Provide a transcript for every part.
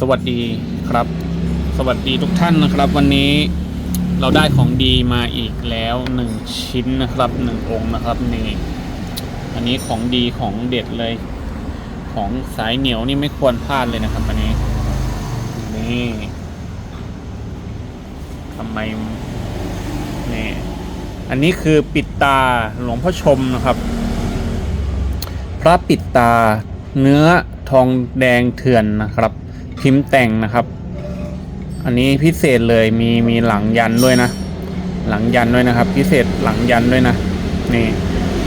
สวัสดีครับ สวัสดีทุกท่านนะครับ วันนี้เราได้ของดีมาอีกแล้วหนึ่งชิ้นนะครับหนึ่งองค์นะครับนี่อันนี้ของดีของเด็ดเลย ของสายเหนียวนี่ไม่ควรพลาดเลยนะครับอันนี้นี่ทำไมนี่อันนี้คือปิดตาหลวงพ่อชมนะครับ พระปิดตาเนื้อทองแดงเถื่อนนะครับ พิมพ์แต่งนะครับ อันนี้พิเศษเลยมีมีหลังยันด้วยนะ หลังยันด้วยนะครับ พิเศษหลังยันด้วยนะนี่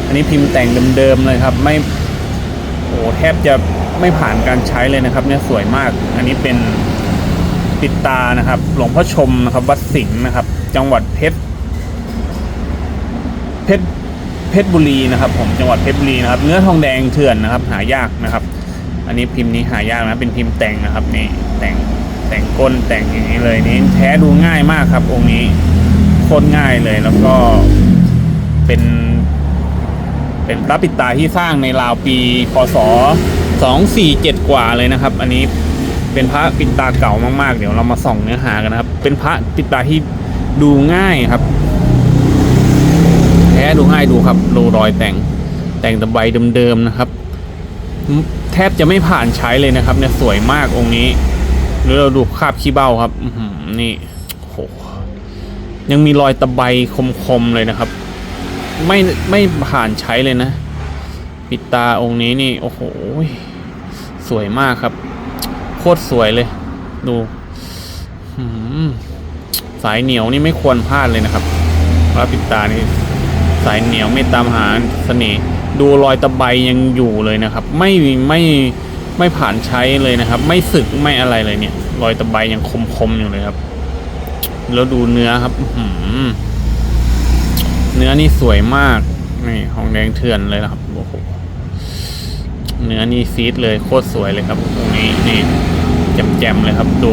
อันนี้พิมพ์แต่งเดิมๆเลยครับ ไม่โอ้แทบจะไม่ผ่านการใช้เลยนะครับ เนี่ยสวยมาก อันนี้เป็นปิดตานะครับ หลวงพ่อชมนะครับ วัดสิงห์นะครับ จังหวัดเพชรเพชรเพชรบุรีนะครับ ผมจังหวัดเพชรบุรีนะครับ เนื้อทองแดงเถื่อนนะครับ หายากนะครับ อันนี้พิมพ์นี้หายากนะเป็นพิมพ์แต่งนะครับนี่แต่งแต่งก้นแต่งอย่างนี้เลยนี่แท้ดูง่ายมากครับ องค์นี้โคตรง่ายเลยแล้วก็เป็น เป็นพระปิตาที่สร้างในราวปีพศสองสี่เจ็ดกว่าเลยนะครับ อันนี้เป็นพระปิตาเก่ามากๆ เดี๋ยวเรามาส่องเนื้อหากันนะครับ เป็นพระปิตาที่ดูง่ายครับ แท้ดูง่ายดูครับดูรอยแต่งแต่งตะไบเดิมๆนะครับ แทบจะไม่ผ่านใช้เลยนะครับ เนี่ยสวยมากองค์นี้หรือเราดูคราบขี้เบ้าครับนี่โหยังมีรอยตะไบคมๆเลยนะครับ ไม่ไม่ผ่านใช้เลยนะ ปิดตาองค์นี้นี่ โอ้โหสวยมากครับ โคตรสวยเลย ดูสายเหนียวนี่ไม่ควรพลาดเลยนะครับพระปิดตานี่สายเหนียวไม่ตามหาเสน่ห์ ดูรอยตะไบยังอยู่เลยนะครับ ไม่ไม่ไม่ผ่านใช้เลยนะครับ ไม่สึกไม่อะไรเลยเนี่ย รอยตะไบยังคมๆอยู่เลยครับ แล้วดูเนื้อครับหือเนื้อนี่สวยมากนี่ของแดงเถื่อนเลยนะครับโอ้โหเนื้อนี่ซีดเลยโคตรสวยเลยครับตรงนี้นี่แจ่มๆเลยครับดู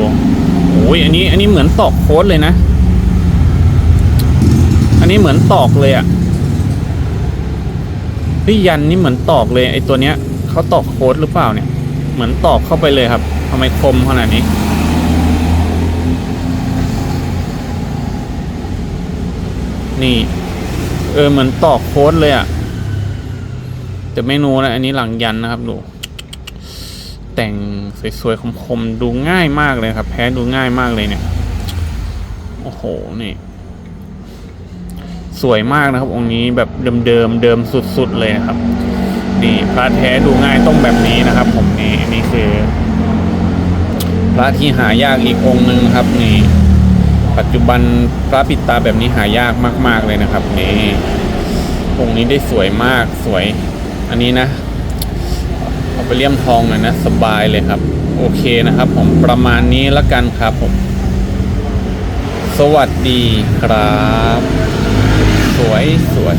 โอ้ยอันนี้ อันนี้เหมือนตอกโค้ดเลยนะ อันนี้เหมือนตอกเลยอะ่ะ พี่ยันนี่เหมือนตอกเลยไอ้ตัวเนี้ยเขาตอกโค้ดหรือเปล่าเนี่ย เหมือนตอกเข้าไปเลยครับทำไมคมขนาดนี้ นี่ เออเหมือนตอกโค้ดเลยอะ่ะแต่ไม่รู้นะอันนี้หลังยันนะครับดูแต่งสวยๆคมๆดูง่ายมากเลยครับ แพ้ดูง่ายมากเลยเนี่ย โอ้โหนี่ สวยมากนะครับ องค์นี้แบบเดิมๆเดิมสุดๆเลยนะครับนี่พระแท้ดูง่ายต้องแบบนี้นะครับ ผมนี่นี่คือ พระที่หายากอีกองค์หนึ่งครับนี่ ปัจจุบันพระปิดตาแบบนี้หายากมาก ๆเลยนะครับนี่องค์นี้ได้สวยมากสวย อันนี้นะเอาไปเลี่ยมทองหน่อยนะ สบายเลยครับ โอเคนะครับ ผมประมาณนี้ละกันครับผม สวัสดีครับ วยสวย